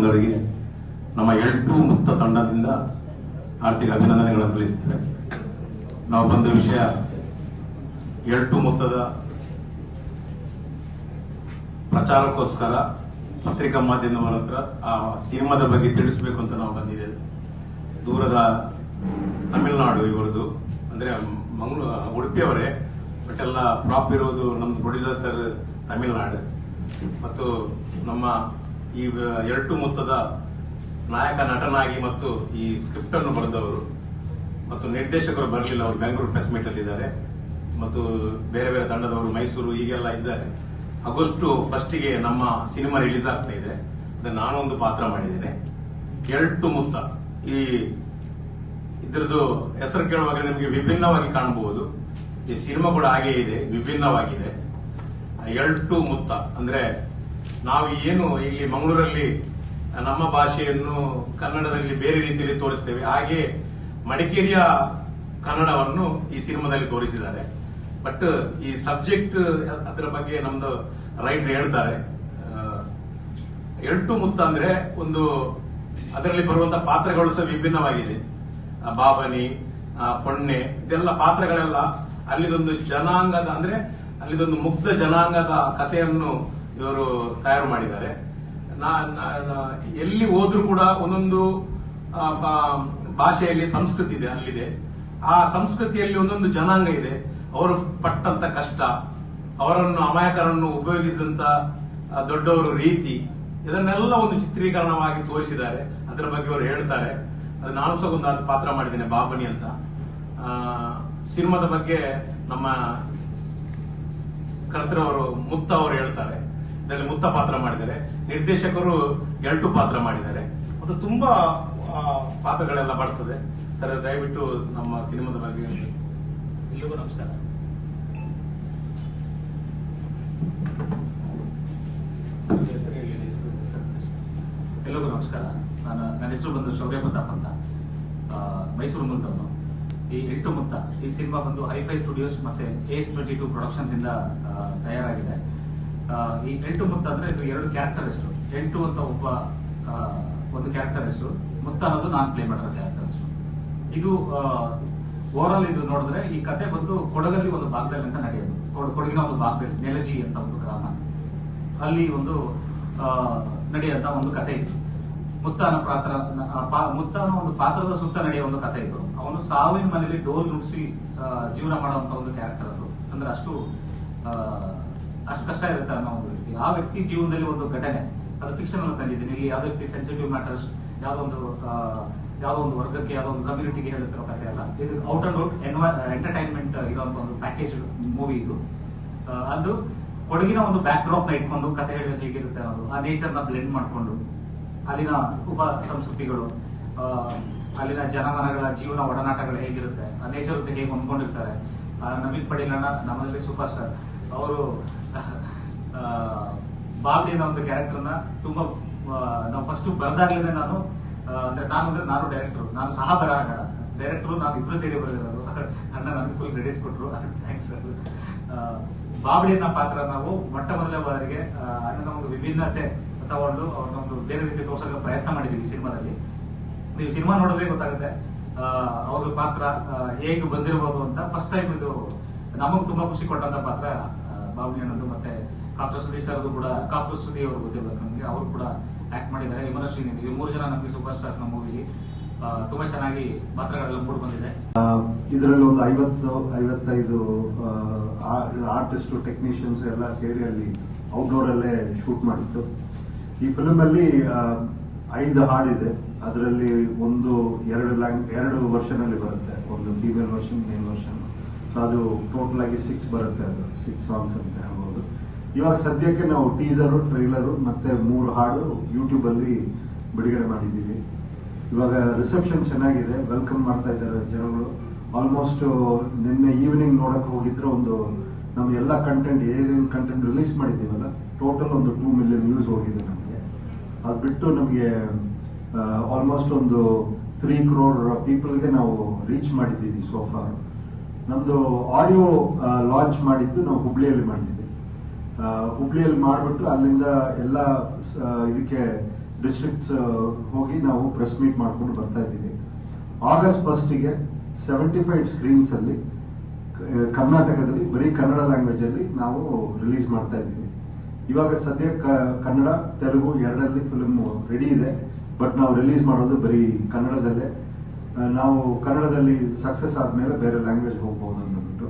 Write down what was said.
ಬಂದವರಿಗೆ ನಮ್ಮ ಎಂಟು ಮುಕ್ತ ತಂಡದಿಂದ ಆರ್ಥಿಕ ಅಭಿನಂದನೆಗಳನ್ನು ತಿಳಿಸುತ್ತೇವೆ ನಾವು ಬಂದ ವಿಷಯ ಎಂಟು ಮೊತ್ತದ ಪ್ರಚಾರಕ್ಕೋಸ್ಕರ ಪತ್ರಿಕಾ ಮಾಧ್ಯಮದವರ ಹತ್ರ ಆ ಸಿನಿಮಾದ ಬಗ್ಗೆ ತಿಳಿಸಬೇಕು ಅಂತ ನಾವು ಬಂದಿದ್ದೇವೆ. ದೂರದ ತಮಿಳುನಾಡು ಇವರದು. ಅಂದ್ರೆ ಮಂಗಳೂರು ಉಡುಪಿಯವರೇ ಬಟ್ ಎಲ್ಲ ಪ್ರಾಪ್ ಇರೋದು ನಮ್ಮ ಪ್ರೊಡ್ಯೂಸರ್ ಸರ್ ತಮಿಳುನಾಡು. ಮತ್ತು ನಮ್ಮ ಈ ಎರಡು ಮೊತ್ತದ ನಾಯಕ ನಟನಾಗಿ ಮತ್ತು ಈ ಸ್ಕ್ರಿಪ್ಟ್ ಅನ್ನು ಬರೆದವರು. ಮತ್ತು ನಿರ್ದೇಶಕರು ಬರಲಿಲ್ಲ, ಅವರು ಬೆಂಗಳೂರು ಪ್ರೆಸ್ ಮೀಟ್ ಅಲ್ಲಿ ಇದ್ದಾರೆ. ಮತ್ತು ಬೇರೆ ಬೇರೆ ತಂಡದವರು ಮೈಸೂರು ಹೀಗೆಲ್ಲ ಇದ್ದಾರೆ. ಆಗಸ್ಟ್ ಫಸ್ಟಿಗೆ ನಮ್ಮ ಸಿನಿಮಾ ರಿಲೀಸ್ ಆಗ್ತಾ ಇದೆ. ನಾನು ನಾನೊಂದು ಪಾತ್ರ ಮಾಡಿದ್ದೇನೆ. ಎರಡು ಮುತ್ತ. ಈ ಇದರದ್ದು ಹೆಸರು ಕೇಳುವಾಗ ನಿಮಗೆ ವಿಭಿನ್ನವಾಗಿ ಕಾಣಬಹುದು. ಈ ಸಿನಿಮಾ ಕೂಡ ಹಾಗೇ ಇದೆ, ವಿಭಿನ್ನವಾಗಿದೆ. ಎರಡು ಮುತ್ತ. ಅಂದ್ರೆ ನಾವು ಏನು ಇಲ್ಲಿ ಮಂಗಳೂರಲ್ಲಿ, ನಮ್ಮ ಭಾಷೆಯನ್ನು ಕನ್ನಡದಲ್ಲಿ ಬೇರೆ ರೀತಿಯಲ್ಲಿ ತೋರಿಸ್ತೇವೆ. ಹಾಗೆ ಮಡಿಕೇರಿಯ ಕನ್ನಡವನ್ನು ಈ ಸಿನಿಮಾದಲ್ಲಿ ತೋರಿಸಿದ್ದಾರೆ. ಬಟ್ ಈ ಸಬ್ಜೆಕ್ಟ್ ಅದರ ಬಗ್ಗೆ ನಮ್ದು ರೈಟರ್ ಹೇಳ್ತಾರೆ. ಎಲ್ಟು ಮುತ್ತ ಅಂದ್ರೆ ಒಂದು ಅದರಲ್ಲಿ ಬರುವಂತಹ ಪಾತ್ರಗಳು ಸಹ ವಿಭಿನ್ನವಾಗಿದೆ. ಬಾಬನಿ ಪೊಣ್ಣೆ ಇದೆಲ್ಲ ಪಾತ್ರಗಳೆಲ್ಲ ಅಲ್ಲಿದೊಂದು ಜನಾಂಗದ ಅಂದ್ರೆ ಅಲ್ಲಿದೊಂದು ಮುಗ್ಧ ಜನಾಂಗದ ಕಥೆಯನ್ನು ಇವರು ತಯಾರು ಮಾಡಿದ್ದಾರೆ. ಎಲ್ಲಿ ಹೋದ್ರೂ ಕೂಡ ಒಂದೊಂದು ಭಾಷೆಯಲ್ಲಿ ಸಂಸ್ಕೃತಿ ಇದೆ, ಅಲ್ಲಿದೆ. ಆ ಸಂಸ್ಕೃತಿಯಲ್ಲಿ ಒಂದೊಂದು ಜನಾಂಗ ಇದೆ. ಅವರು ಪಟ್ಟಂತ ಕಷ್ಟ, ಅವರನ್ನು ಅಮಾಯಕರನ್ನು ಉಪಯೋಗಿಸಿದಂತ ದೊಡ್ಡವರು ರೀತಿ, ಇದನ್ನೆಲ್ಲ ಒಂದು ಚಿತ್ರೀಕರಣವಾಗಿ ತೋರಿಸಿದ್ದಾರೆ. ಅದರ ಬಗ್ಗೆ ಅವರು ಹೇಳ್ತಾರೆ. ಅದು ನಾನು ಸಹ ಒಂದು ಪಾತ್ರ ಮಾಡಿದ್ದೇನೆ, ಬಾಬನಿ ಅಂತ. ಸಿನಿಮಾದ ಬಗ್ಗೆ ನಮ್ಮ ಕರ್ತರವರು ಮುತ್ತ ಅವರು ಹೇಳ್ತಾರೆ. ಇದರಲ್ಲಿ ಮುತ್ತ ಪಾತ್ರ ಮಾಡಿದ್ದಾರೆ. ನಿರ್ದೇಶಕರು ಎಲ್ಟು ಪಾತ್ರ ಮಾಡಿದ್ದಾರೆ. ಮತ್ತು ತುಂಬಾ ಪಾತ್ರಗಳೆಲ್ಲ ಬರ್ತದೆ. ಸರ್, ದಯವಿಟ್ಟು ನಮ್ಮ ಸಿನಿಮಾದ ಬಗ್ಗೆ. ಎಲ್ಲಿಗೂ ನಮಸ್ಕಾರ. ಎಲ್ಲರಿಗೂ ನಮಸ್ಕಾರ. ನಾನು, ನನ್ನ ಹೆಸರು ಬಂದು ಶೌರ್ಯ ಪ್ರತಾಪ್ ಅಂತ. ಮೈಸೂರು ಮೂಲದವನು ಈ ಎಂಟು ಮುತ್ತ ಈ ಸಿನಿಮಾ ಬಂದು ಹೈಫೈ ಸ್ಟುಡಿಯೋಸ್ ಮತ್ತೆ ಎಸ್ ಟ್ವೆಂಟಿ ಟು ಪ್ರೊಡಕ್ಷನ್ಸ್ ಇಂದ ತಯಾರಾಗಿದೆ. ಈ ಎಂಟು ಮುತ್ತ ಅಂದ್ರೆ ಇದು ಎರಡು ಕ್ಯಾರೆಕ್ಟರ್ ಹೆಸರು. ಎಂಟು ಅಂತ ಒಬ್ಬ ಒಂದು ಕ್ಯಾರೆಕ್ಟರ್ ಹೆಸರು. ಮುತ್ತ ಅನ್ನೋದು ನಾನು ಪ್ಲೇ ಮಾಡಿರೋ ಕ್ಯಾರೆಕ್ಟರ್ ಹೆಸರು. ಇದು ಓವರ್ ಇದು ನೋಡಿದ್ರೆ ಈ ಕತೆ ಬಂದು ಕೊಡಗಲ್ಲಿ ಒಂದು ಭಾಗದಲ್ಲಿ ಅಂತ ನಡೆಯೋದು. ಕೊಡ- ಕೊಡಗಿನ ಒಂದು ಭಾಗದಲ್ಲಿ, ನೆಲಜಿ ಅಂತ ಒಂದು ಗ್ರಾಮ. ಅಲ್ಲಿ ಒಂದು ನಡೆಯಂತ ಒಂದು ಕತೆ ಇತ್ತು. ಮುತ್ತಾನ ಪಾತ್ರ ಮುತ್ತಾನ ಒಂದು ಪಾತ್ರದ ಸುತ್ತ ನಡೆಯುವ ಒಂದು ಕತೆ ಇದು ಅವನು ಸಾವಿನ ಮನೆಯಲ್ಲಿ ಡೋಲ್ ನುಡಿಸಿ ಜೀವನ ಮಾಡುವಂತ ಒಂದು ಕ್ಯಾರೆಕ್ಟರ್ ಅದು. ಅಂದ್ರೆ ಅಷ್ಟು ಅಷ್ಟು ಕಷ್ಟ ಇರುತ್ತೆ ಅನ್ನೋ ಒಂದು ವ್ಯಕ್ತಿ. ಆ ವ್ಯಕ್ತಿ ಜೀವನದಲ್ಲಿ ಒಂದು ಘಟನೆ. ಅದು ಫಿಕ್ಷನ್ ಅಲ್ಲಿ ತಂದಿದ್ದೀನಿ ಇಲ್ಲಿ ಯಾವ ವ್ಯಕ್ತಿ ಸೆನ್ಸಿಟಿವ್ ಮ್ಯಾಟರ್ಸ್ ಯಾವ್ದೋ ಒಂದು ಯಾವುದೋ ಒಂದು ವರ್ಗಕ್ಕೆ, ಯಾವ್ದೋ ಒಂದು ಕಮ್ಯುನಿಟಿಗೆ ಹೇಳುತ್ತಿರೋ ಕಥೆ ಅಲ್ಲ. ಇದು ಔಟ್ ಅಂಡ್ ಔಟ್ ಎಂಟರ್ಟೈನ್ಮೆಂಟ್ ಇರುವಂತ ಒಂದು ಪ್ಯಾಕೇಜ್ ಮೂವಿ ಇದು. ಅದು ಕೊಡಗಿನ ಒಂದು ಬ್ಯಾಕ್ ಡ್ರಾಪ್ನ ಇಟ್ಕೊಂಡು ಕಥೆ ಹೇಳಿದ್ರೆ ಹೇಗಿರುತ್ತೆ ಅನ್ನೋದು. ಆ ನೇಚರ್ನ ಬ್ಲೆಂಡ್ ಮಾಡಿಕೊಂಡು ಅಲ್ಲಿನ ಉಪ ಸಂಸ್ಕೃತಿಗಳು ಅಲ್ಲಿನ ಜನಮನಗಳ ಜೀವನ ಒಡನಾಟಗಳು ಹೇಗಿರುತ್ತೆ, ಆ ನೇಚರ್ ಹೇಗೆ ಹೊಂದ್ಕೊಂಡಿರ್ತಾರೆ ನವೀನ್ ಪಡೀಲ್ ಅಣ್ಣ, ನಮ್ಮಲ್ಲಿ ಸೂಪರ್ ಸ್ಟಾರ್ ಅವರು ಬಾಬ್ಲಿನ ಒಂದು ಕ್ಯಾರೆಕ್ಟರ್ನ ತುಂಬಾ ನಾವು ಫಸ್ಟ್ ಬರ್ದಾಗ್ಲೇನೆ ನಾನು ಅಂದ್ರೆ ನಾನು ಅಂದ್ರೆ ನಾನು ಡೈರೆಕ್ಟರ್ ನಾನು ಸಹ ಬರಹಗಾರ. ಡೈರೆಕ್ಟರ್ ನಾವು ಇಬ್ರು ಸೇರಿ ಬರೆದಿರೋದು. ಅಣ್ಣ ನನಗೆ ಫುಲ್ ಕ್ರೆಡಿಟ್ಸ್ ಕೊಟ್ಟರು ಥ್ಯಾಂಕ್ಸ್ ಸರ್ ಬಾಬಳಿಯನ್ನ ಪಾತ್ರ ನಾವು ಮೊಟ್ಟ ಮೊದಲ ಬಾರಿಗೆ ಅಣ್ಣ ಅಣ್ಣನ ಒಂದು ವಿಭಿನ್ನತೆ ತಗೊಂಡು ಅವ್ರನ್ನ ಒಂದು ಬೇರೆ ರೀತಿ ತೋರ್ಸೋಕೆ ಪ್ರಯತ್ನ ಮಾಡಿದೀವಿ ಈ ಸಿನಿಮಾದಲ್ಲಿ. ನೀವು ಸಿನಿಮಾ ನೋಡಿದ್ರೆ ಗೊತ್ತಾಗುತ್ತೆ. ಅವ್ರ ಪಾತ್ರ ಹೇಗೆ ಬಂದಿರಬಹುದು ಅಂತ ಫಸ್ಟ್ ಟೈಮ್ ಇದು ನಮಗ್ ತುಂಬಾ ಖುಷಿ ಕೊಟ್ಟಂತ ಪಾತ್ರ ಬಾಬುನಿ ಅನ್ನೋದು ಮತ್ತೆ ಕಾಪ್ಟರ್ ಸುದಿ ಸರ್ ಕೂಡ ಕಾಪ್ಟರ್ ಸುದಿ ಅವರು ಗೊತ್ತಿರ್ಬೇಕು ನಮಗೆ, ಅವರು ಕೂಡ ಆಕ್ಟ್ ಮಾಡಿದ್ದಾರೆ. ಇಮರ ಶ್ರೀನಿಧಿ ಈ ಮೂರು ಜನ ನಮಗೆ ಸೂಪರ್ ಸ್ಟಾರ್ಸ್ ನಮ್ಮ ಮೂವಿಲಿ ತುಂಬಾ ಚೆನ್ನಾಗಿ ಪಾತ್ರಗಳೆಲ್ಲ ಮೂಡ್ ಬಂದಿದೆ. ಇದರಲ್ಲಿ ಒಂದು ಐವತ್ತು, ಐವತ್ತೈದು ಆರ್ಟಿಸ್ಟ್ ಟೆಕ್ನಿಷಿಯನ್ಸ್ ಎಲ್ಲ ಸೇರಿ ಅಲ್ಲಿ ಔಟ್ಡೋರ್ ಅಲ್ಲೇ ಶೂಟ್ ಮಾಡಿತ್ತು ಈ ಫಿಲ್ಮ್ ಅಲ್ಲಿ ಐದು ಹಾಡಿದೆ. ಅದರಲ್ಲಿ ಒಂದು ಎರಡು ಲ್ಯಾಂಗ್, ಎರಡು ವರ್ಷನ್ ಅಲ್ಲಿ ಬರುತ್ತೆ. ಒಂದು female version male version so ಅದು ಟೋಟಲ್ ಆಗಿ ಸಿಕ್ಸ್ ಬರುತ್ತೆ ಅದು. ಸಿಕ್ಸ್ ಸಾಂಗ್ಸ್ ಅಂತ ಹೇಳ್ಬೋದು. ಇವಾಗ ಸದ್ಯಕ್ಕೆ ನಾವು ಟೀಸರು ಟ್ರೈಲರು ಮತ್ತೆ ಮೂರು ಹಾಡು ಯೂಟ್ಯೂಬ್ ಅಲ್ಲಿ ಬಿಡುಗಡೆ ಮಾಡಿದ್ದೀವಿ. ಇವಾಗ ರಿಸೆಪ್ಷನ್ ಚೆನ್ನಾಗಿದೆ. ವೆಲ್ಕಮ್ ಮಾಡ್ತಾ ಇದ್ದಾರೆ ಜನಗಳು. ಆಲ್ಮೋಸ್ಟ್ ನಿನ್ನೆ ಈವ್ನಿಂಗ್ ನೋಡಕ್ ಹೋಗಿದ್ರೆ ಒಂದು ನಮ್ಮ ಎಲ್ಲ ಕಂಟೆಂಟ್ ಏನೇನು ಕಂಟೆಂಟ್ ರಿಲೀಸ್ ಮಾಡಿದ್ದೀವಲ್ಲ ಟೋಟಲ್ ಒಂದು ಟೂ ಮಿಲಿಯನ್ ವ್ಯೂಸ್ ಹೋಗಿದೆ. ಅದು ಬಿಟ್ಟು ನಮಗೆ ಆಲ್ಮೋಸ್ಟ್ ಒಂದು ತ್ರೀ ಕ್ರೋರ್ ಪೀಪಲ್ಗೆ ನಾವು ರೀಚ್ ಮಾಡಿದ್ದೀವಿ ಸೋಫಾರ್ ನಮ್ದು ಆಡಿಯೋ ಲಾಂಚ್ ಮಾಡಿದ್ದು ನಾವು ಹುಬ್ಳಿಯಲ್ಲಿ ಮಾಡಿದ್ದೀವಿ. ಹುಬ್ಳಿಯಲ್ಲಿ ಮಾಡಿಬಿಟ್ಟು ಅಲ್ಲಿಂದ ಎಲ್ಲ ಇದಕ್ಕೆ ಡಿಸ್ಟ್ರಿಕ್ಟ್ಸ್ ಹೋಗಿ ನಾವು ಪ್ರೆಸ್ ಮೀಟ್ ಮಾಡ್ಕೊಂಡು ಬರ್ತಾ ಇದ್ದೀವಿ. ಆಗಸ್ಟ್ ಫಸ್ಟಿಗೆ ಸೆವೆಂಟಿ ಫೈವ್ ಸ್ಕ್ರೀನ್ಸಲ್ಲಿ ಕರ್ನಾಟಕದಲ್ಲಿ, ಬರೀ ಕನ್ನಡ ಲ್ಯಾಂಗ್ವೇಜಲ್ಲಿ ನಾವು ರಿಲೀಸ್ ಮಾಡ್ತಾ ಇದ್ದೀವಿ. ಇವಾಗ ಸದ್ಯ ಕನ್ನಡ, ತೆಲುಗು ಎರಡರಲ್ಲಿ ಫಿಲ್ಮ್ ರೆಡಿ ಇದೆ. ಬಟ್ ನಾವು ರಿಲೀಸ್ ಮಾಡೋದು ಬರೀ ಕನ್ನಡದಲ್ಲೇ. ನಾವು ಕನ್ನಡದಲ್ಲಿ ಸಕ್ಸಸ್ ಆದ್ಮೇಲೆ ಬೇರೆ ಲ್ಯಾಂಗ್ವೇಜ್ ಹೋಗ್ಬೋದು ಅಂದ್ಬಿಟ್ಟು